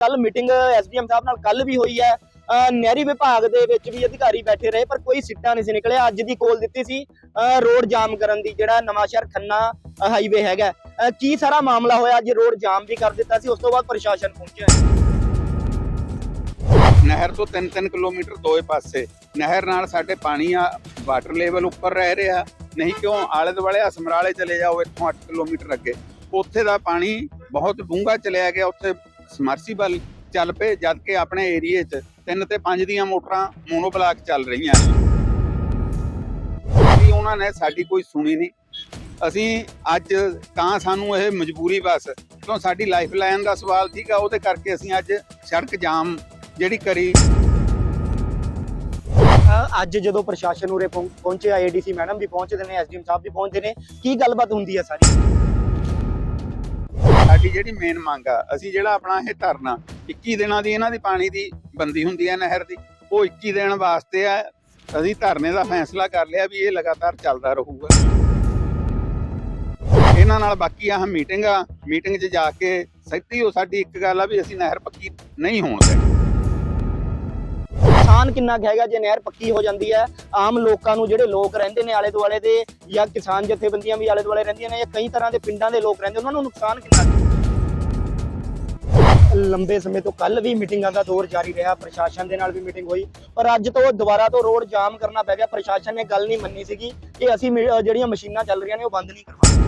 ਕੱਲ meeting SDM ਸਾਹਿਬ ਨਾਲ ਕੱਲ ਵੀ ਹੋਈ ਹੈ। ਨਹਿਰੀ ਵਿਭਾਗ ਦੇ ਵਿੱਚ ਵੀ ਅਧਿਕਾਰੀ ਬੈਠੇ ਰਹੇ, ਪਰ ਕੋਈ ਸਿੱਟਾ ਨਹੀਂ ਸੀ ਨਿਕਲਿਆ। ਅੱਜ ਦੀ ਕੋਲ ਦਿੱਤੀ ਸੀ ਰੋਡ ਜਾਮ ਕਰਨ ਦੀ, ਜਿਹੜਾ ਨਵਾਂਸ਼ਹਿਰ ਖੰਨਾ ਹਾਈਵੇ ਹੈਗਾ। ਕੀ ਸਾਰਾ ਮਾਮਲਾ ਹੋਇਆ? ਅੱਜ ਰੋਡ ਜਾਮ ਵੀ ਕਰ ਦਿੱਤਾ ਸੀ, ਉਸ ਤੋਂ ਬਾਅਦ ਪ੍ਰਸ਼ਾਸਨ ਪਹੁੰਚਿਆ ਨਹਿਰ ਤੋਂ 3-3 ਕਿਲੋਮੀਟਰ ਦੋਏ ਪਾਸੇ। ਨਹਿਰ ਨਾਲ ਸਾਡੇ ਪਾਣੀ ਆ ਵਾਟਰ ਲੈਵਲ ਉੱਪਰ ਰਹਿ ਰਿਹਾ। ਨਹੀਂ ਕਿਉਂ? ਆਲੇ ਦੁਆਲੇ ਅਸਮਰਾਲੇ ਚਲੇ ਜਾਓ, ਇੱਥੋਂ 8 ਕਿਲੋਮੀਟਰ ਅੱਗੇ। ਉੱਥੇ ਦਾ ਪਾਣੀ ਬਹੁਤ ਡੂੰਘਾ ਚਲਿਆ ਗਿਆ, ਉੱਥੇ ਸਮਰਸੀਬਲ ਚੱਲ ਪਏ ਜਦ ਕਿ ਆਪਣੇ ਏਰੀਏ 'ਚ ਤਿੰਨ ਤੇ ਪੰਜ ਦੀਆਂ ਮੋਟਰਾਂ ਮੋਨੋਬਲਾਕ ਚੱਲ ਰਹੀਆਂ ਨੇ। ਉਹਨਾਂ ਨੇ ਸਾਡੀ ਕੋਈ ਸੁਣੀ ਨਹੀਂ। ਅਸੀਂ ਅੱਜ ਤਾਂ ਸਾਨੂੰ ਇਹ ਮਜਬੂਰੀ ਬਸ, ਕਿਉਂ ਸਾਡੀ ਲਾਈਫ ਲਾਈਨ ਦਾ ਸਵਾਲ ਸੀਗਾ ਉਹਦੇ ਕਰਕੇ ਅਸੀਂ ਅੱਜ ਸੜਕ ਜਾਮ ਜਿਹੜੀ ਕਰੀ। ਅੱਜ ਜਦੋਂ ਪ੍ਰਸ਼ਾਸਨ ਉਰੇ ਪਹੁੰਚਿਆ ਏਡੀਸੀ ਮੈਡਮ ਵੀ ਪਹੁੰਚਦੇ ਨੇ ਐਸਡੀਐਮ ਸਾਹਿਬ ਵੀ ਪਹੁੰਚਦੇ ਨੇ, ਕੀ ਗੱਲਬਾਤ ਹੁੰਦੀ ਹੈ ਸਾਰੀ? ਸਾਡੀ ਜਿਹੜੀ ਮੇਨ ਮੰਗ ਆ, ਅਸੀਂ ਜਿਹੜਾ ਆਪਣਾ ਇਹ ਧਰਨਾ 21 ਦਿਨਾਂ ਦੀ ਇਹਨਾਂ ਦੀ ਪਾਣੀ ਦੀ ਬੰਦੀ ਹੁੰਦੀ ਹੈ ਨਹਿਰ ਦੀ, ਉਹ 21 ਦਿਨ ਵਾਸਤੇ ਆ। ਅਸੀਂ ਧਰਨੇ ਦਾ ਫੈਸਲਾ ਕਰ ਲਿਆ ਵੀ ਇਹ ਲਗਾਤਾਰ ਚੱਲਦਾ ਰਹੂਗਾ। ਇਹਨਾਂ ਨਾਲ ਬਾਕੀ ਆਹ ਮੀਟਿੰਗ ਆ ਮੀਟਿੰਗ 'ਚ ਜਾ ਕੇ ਸੱਚੀ ਉਹ ਸਾਡੀ ਇੱਕ ਗੱਲ ਆ ਵੀ ਅਸੀਂ ਨਹਿਰ ਪੱਕੀ ਨਹੀਂ ਹੋਣ ਦੇਣੀ। ਨੁਕਸਾਨ ਕਿੰਨਾ ਕੁ ਹੈਗਾ ਜੇ ਨਹਿਰ ਪੱਕੀ ਹੋ ਜਾਂਦੀ ਹੈ, ਆਮ ਲੋਕਾਂ ਨੂੰ ਜਿਹੜੇ ਲੋਕ ਰਹਿੰਦੇ ਨੇ ਆਲੇ ਦੁਆਲੇ ਦੇ ਜਾਂ ਕਿਸਾਨ ਜਥੇਬੰਦੀਆਂ ਵੀ ਆਲੇ ਦੁਆਲੇ ਰਹਿੰਦੀਆਂ ਨੇ ਜਾਂ ਕਈ ਤਰ੍ਹਾਂ ਦੇ ਪਿੰਡਾਂ ਦੇ ਲੋਕ ਰਹਿੰਦੇ ਉਹਨਾਂ ਨੂੰ ਨੁਕਸਾਨ ਕਿੰਨਾ ਲੰਬੇ ਸਮੇਂ ਤੋਂ ਕੱਲ ਵੀ ਮੀਟਿੰਗਾਂ ਦਾ ਦੌਰ ਜਾਰੀ ਰਿਹਾ, ਪ੍ਰਸ਼ਾਸਨ ਦੇ ਨਾਲ ਵੀ ਮੀਟਿੰਗ ਹੋਈ, ਪਰ ਅੱਜ ਤੋਂ ਦੁਬਾਰਾ ਤੋਂ ਰੋਡ ਜਾਮ ਕਰਨਾ ਪੈ ਗਿਆ, ਪ੍ਰਸ਼ਾਸਨ ਨੇ ਗੱਲ ਨਹੀਂ ਮੰਨੀ ਸੀਗੀ ਕਿ ਅਸੀਂ ਜਿਹੜੀਆਂ ਮਸ਼ੀਨਾਂ ਚੱਲ ਰਹੀਆਂ ਨੇ ਉਹ ਬੰਦ ਨਹੀਂ ਕਰਵਾਉਣੀਆਂ।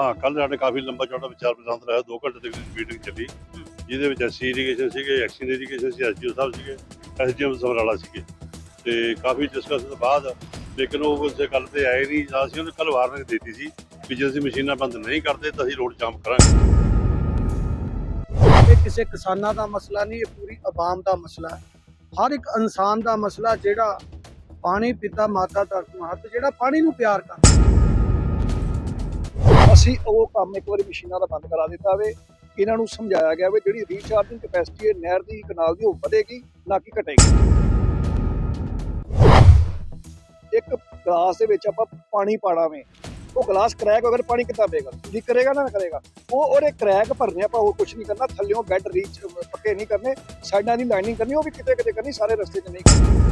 ਹਾਂ ਕੱਲ ਸਾਡੇ ਕਾਫੀ ਲੰਬਾ ਚੌੜਾ ਵਿਚਾਰ ਪ੍ਰਸੰਤ ਰਿਹਾ 2 ਘੰਟੇ ਤੱਕ ਮੀਟਿੰਗ ਚੱਲੀ। ਜਿਹਦੇ ਵਿੱਚ ਐਸਸੀ ਇਰੀਗੇਸ਼ਨ ਸੀਗੇ ਐਕਸ਼ਨ ਇਰੀਗੇਸ਼ਨ ਸੀ, ਐਸਡੀਓ ਸਾਹਿਬ ਸੀਗੇ, ਐਸਡੀਐਮ ਸਮਰਾਲਾ ਸੀਗੇ। ਤੇ ਕਾਫੀ ਡਿਸਕਸ਼ਨ ਤੋਂ ਬਾਅਦ ਲੇਕਿਨ ਉਹ ਉਸੇ ਗੱਲ ਤੇ ਆਏ ਨਹੀਂ ਅਸੀਂ ਉਹਨੂੰ ਕੱਲ ਵਾਰਨਿੰਗ ਦਿੱਤੀ ਸੀ ਵੀ ਜੇ ਅਸੀਂ ਮਸ਼ੀਨਾਂ ਬੰਦ ਨਹੀਂ ਕਰਦੇ ਤਾਂ ਅਸੀਂ ਰੋਡ ਜਾਮ ਕਰਾਂਗੇ। ਇਹ ਕਿਸੇ ਕਿਸਾਨਾਂ ਦਾ ਮਸਲਾ ਨਹੀਂ, ਇਹ ਪੂਰੀ ਆਵਾਮ ਦਾ ਮਸਲਾ ਹੈ। ਹਰ ਇੱਕ ਇਨਸਾਨ ਦਾ ਮਸਲਾ ਜਿਹੜਾ ਪਾਣੀ ਪਿਤਾ ਮਾਤਾ ਧਰਤ ਮਹਤ ਜਿਹੜਾ ਪਾਣੀ ਨੂੰ ਪਿਆਰ ਕਰਦਾ। ਅਸੀਂ ਉਹ ਕੰਮ ਇੱਕ ਵਾਰੀ ਮਸ਼ੀਨਾਂ ਦਾ ਬੰਦ ਕਰਾ ਦਿੱਤਾ ਵੇ ਇਹਨਾਂ ਨੂੰ ਸਮਝਾਇਆ ਗਿਆ ਵੇ ਜਿਹੜੀ ਰੀਚਾਰਜਿੰਗ ਕਪੈਸਿਟੀ ਹੈ ਨਹਿਰ ਦੀ ਕਨਾਲ ਦੀ ਉਹ ਵਧੇਗੀ, ਨਾ ਕਿ ਘਟੇਗੀ। ਇੱਕ ਗਲਾਸ ਦੇ ਵਿੱਚ ਆਪਾਂ ਪਾਣੀ ਪਾੜਾਵੇਂ ਉਹ ਗਲਾਸ ਕ੍ਰੈਕ ਅਗਰ ਪਾਣੀ ਕਿੱਦਾਂ ਪਏਗਾ? ਲੀਕ ਕਰੇਗਾ ਨਾ ਕਰੇਗਾ? ਉਹ ਉਹਦੇ ਕ੍ਰੈਕ ਭਰਨੇ, ਆਪਾਂ ਹੋਰ ਕੁਝ ਨਹੀਂ ਕਰਨਾ। ਥੱਲਿਓਂ ਬੈੱਡ ਰੀਚ ਪੱਕੇ ਨਹੀਂ ਕਰਨੇ। ਸਾਈਡਾਂ ਦੀ ਲਾਈਨਿੰਗ ਕਰਨੀ, ਉਹ ਵੀ ਕਿਤੇ ਕਿਤੇ ਕਰਨੀ, ਸਾਰੇ ਰਸਤੇ 'ਚ ਨਹੀਂ ਕਰਨੀ।